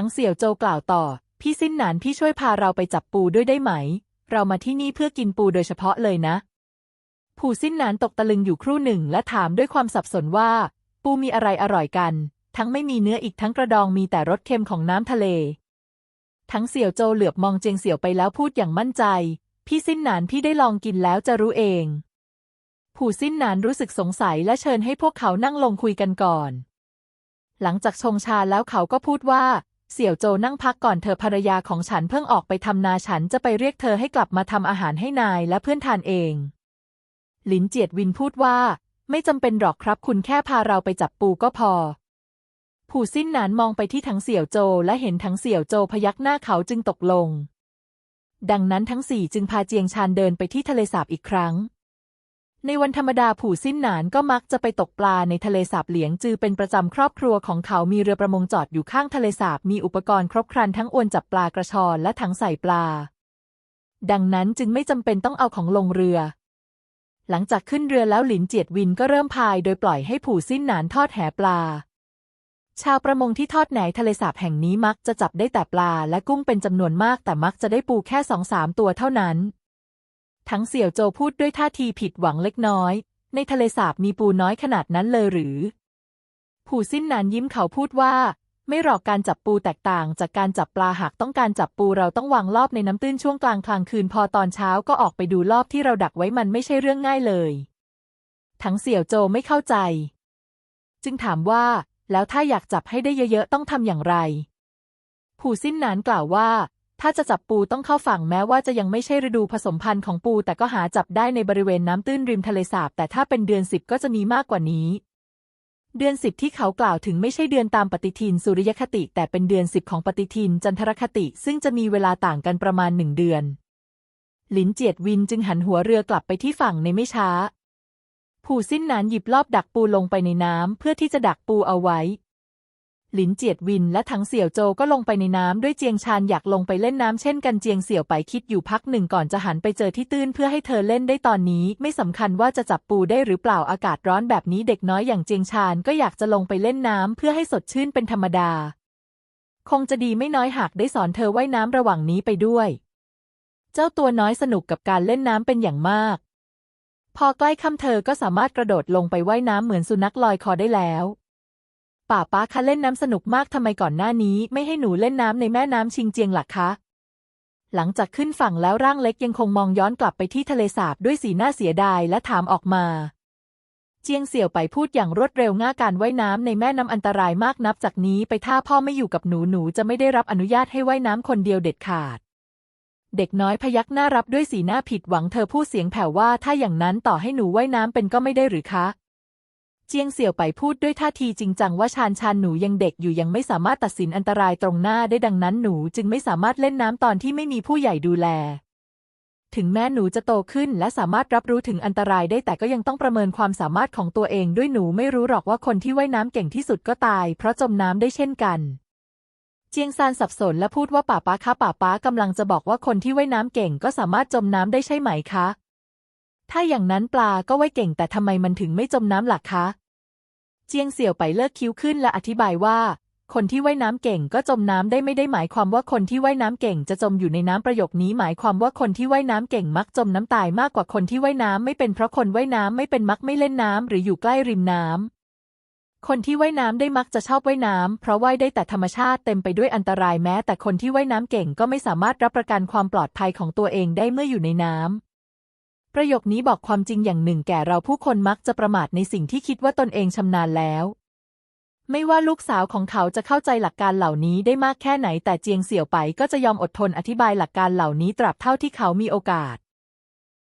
ทั้งเสี่ยวโจกล่าวต่อ พี่สิ้นหนานพี่ช่วยพาเราไปจับปูด้วยได้ไหม เรามาที่นี่เพื่อกินปูโดยเฉพาะเลยนะ ผู้สิ้นหนานตกตะลึงอยู่ครู่หนึ่งและถามด้วยความสับสนว่า ปูมีอะไรอร่อยกัน ทั้งไม่มีเนื้ออีกทั้งกระดองมีแต่รสเค็มของน้ำทะเล ทั้งเสี่ยวโจเหลือบมองเจียงเสี่ยวไปแล้วพูดอย่างมั่นใจ พี่สิ้นหนานพี่ได้ลองกินแล้วจะรู้เองผู้สิ้นหนานรู้สึกสงสัยและเชิญให้พวกเขานั่งลงคุยกันก่อน หลังจากชงชาแล้วเขาก็พูดว่า เสี่ยวโจนั่งพักก่อนเธอภรรยาของฉันเพิ่งออกไปทำนาฉันจะไปเรียกเธอให้กลับมาทำอาหารให้นายและเพื่อนทานเอง หลินเจียดวินพูดว่า ไม่จำเป็นหรอกครับคุณแค่พาเราไปจับปูก็พอ ผู้สิ้นหนานมองไปที่ทั้งเสี่ยวโจและเห็นทั้งเสี่ยวโจพยักหน้าเขาจึงตกลง ดังนั้นทั้งสี่จึงพาเจียงชานเดินไปที่ทะเลสาบอีกครั้ง ในวันธรรมดาผู้สิ้นหนานก็มักจะไปตกปลาในทะเลสาบเหลียงจือเป็นประจำครอบครัวของเขามีเรือประมงจอดอยู่ข้างทะเลสาบมีอุปกรณ์ครบครันทั้งอวนจับปลากระชอนและถังใส่ปลา ดังนั้นจึงไม่จำเป็นต้องเอาของลงเรือ หลังจากขึ้นเรือแล้วหลินเจียดวินก็เริ่มพายโดยปล่อยให้ผู้สิ้นหนานทอดแหปลา ชาวประมงที่ทอดแหนทะเลสาบแห่งนี้มักจะจับได้แต่ปลาและกุ้งเป็นจำนวนมากแต่มักจะได้ปูแค่สองสามตัวเท่านั้น ทั้งเสี่ยวโจพูดด้วยท่าทีผิดหวังเล็กน้อย ในทะเลสาบมีปูน้อยขนาดนั้นเลยหรือ ผู้สิ้นหนานยิ้มเขาพูดว่า ไม่หรอกการจับปูแตกต่างจากการจับปลาหากต้องการจับปูเราต้องวางรอบในน้ำตื้นช่วงกลางกลางคืนพอตอนเช้าก็ออกไปดูรอบที่เราดักไว้มันไม่ใช่เรื่องง่ายเลย ทั้งเสี่ยวโจไม่เข้าใจ จึงถามว่า แล้วถ้าอยากจับให้ได้เยอะๆต้องทำอย่างไร ผู้สิ้นหนานกล่าวว่า ถ้าจะจับปูต้องเข้าฝั่งแม้ว่าจะยังไม่ใช่ฤดูผสมพันธุ์ของปูแต่ก็หาจับได้ในบริเวณน้ำตื้นริมทะเลสาบ แต่ถ้าเป็นเดือนสิบก็จะมีมากกว่านี้ เดือนสิบที่เขากล่าวถึงไม่ใช่เดือนตามปฏิทินสุริยคติ แต่เป็นเดือนสิบของปฏิทินจันทรคติ ซึ่งจะมีเวลาต่างกันประมาณหนึ่งเดือนหลินเจียดวินจึงหันหัวเรือกลับไปที่ฝั่งในไม่ช้า ผู้สิ้นนานหยิบรอบดักปูลงไปในน้ำเพื่อที่จะดักปูเอาไว้ หลินเจียดวินและทั้งเสี่ยวโจก็ลงไปในน้ำด้วยเจียงชานอยากลงไปเล่นน้ำเช่นกันเจียงเสี่ยวไปคิดอยู่พักหนึ่งก่อนจะหันไปเจอที่ตื้นเพื่อให้เธอเล่นได้ตอนนี้ ไม่สำคัญว่าจะจับปูได้หรือเปล่าอากาศร้อนแบบนี้เด็กน้อยอย่างเจียงชานก็อยากจะลงไปเล่นน้ำเพื่อให้สดชื่นเป็นธรรมดา คงจะดีไม่น้อยหากได้สอนเธอว่ายน้ำระหว่างนี้ไปด้วย เจ้าตัวน้อยสนุกกับการเล่นน้ำเป็นอย่างมาก พอใกล้ค่ำเธอก็สามารถกระโดดลงไปว่ายน้ำเหมือนสุนัขลอยคอได้แล้ว ป่าป้าคะเล่นน้ำสนุกมากทำไมก่อนหน้านี้ ไม่ให้หนูเล่นน้ำในแม่น้ำชิงเจียงหลักคะ หลังจากขึ้นฝั่งแล้วร่างเล็กยังคงมองย้อนกลับไปที่ทะเลสาบด้วยสีหน้าเสียดายและถามออกมา เจียงเสี่ยวไปพูดอย่างรวดเร็วง่าการว่ายน้ำในแม่น้ำอันตรายมากนับจากนี้ไปถ้าพ่อไม่อยู่กับหนูหนูจะไม่ได้รับอนุญาตให้ว่ายน้ำคนเดียวเด็ดขาดเด็กน้อยพยักหน้ารับด้วยสีหน้าผิดหวังเธอพูดเสียงแผ่วว่าถ้าอย่างนั้นต่อให้หนูว่ายน้ำเป็นก็ไม่ได้หรือคะ เจียงเสี่ยวไปพูดด้วยท่าทีจริงจังว่าชานชานหนูยังเด็กอยู่ยังไม่สามารถตัดสินอันตรายตรงหน้าได้ดังนั้นหนูจึงไม่สามารถเล่นน้ำตอนที่ไม่มีผู้ใหญ่ดูแล ถึงแม้หนูจะโตขึ้นและสามารถรับรู้ถึงอันตรายได้แต่ก็ยังต้องประเมินความสามารถของตัวเองด้วยหนูไม่รู้หรอกว่าคนที่ว่ายน้ำเก่งที่สุดก็ตาย เพราะจมน้ำได้เช่นกันเจียงซานสับสนและพูดว่าป่าป้าคะป่าป้ากำลังจะบอกว่าคนที่ว่ายน้ำเก่งก็สามารถจมน้ำได้ใช่ไหมคะ ถ้าอย่างนั้นปลาก็ว่ายเก่งแต่ทำไมมันถึงไม่จมน้ำล่ะคะ เจียงเสี่ยวไปเลิกคิ้วขึ้นและอธิบายว่า คนที่ว่ายน้ำเก่งก็จมน้ำได้ไม่ได้หมายความว่าคนที่ว่ายน้ำเก่งจะจมอยู่ในน้ำประโยคนี้ หมายความว่าคนที่ว่ายน้ำเก่งมักจมน้ำตายมากกว่าคนที่ว่ายน้ำไม่เป็นเพราะคนว่ายน้ำไม่เป็นมักไม่เล่นน้ำหรืออยู่ใกล้ริมน้ำคนที่ว่ายน้ำได้มักจะชอบว่ายน้ำเพราะว่ายได้แต่ธรรมชาติเต็มไปด้วยอันตรายแม้ แต่คนที่ว่ายน้ำเก่งก็ไม่สามารถรับประกันความปลอดภัยของตัวเองได้เมื่ออยู่ในน้ำ ประโยคนี้บอกความจริงอย่างหนึ่งแก่เราผู้คนมักจะประมาทในสิ่งที่คิดว่าตนเองชำนาญแล้ว ไม่ว่าลูกสาวของเขาจะเข้าใจหลักการเหล่านี้ได้มากแค่ไหนแต่เจียงเสี่ยวไปก็จะยอมอดทนอธิบายหลักการเหล่านี้ตราบเท่าที่เขามีโอกาส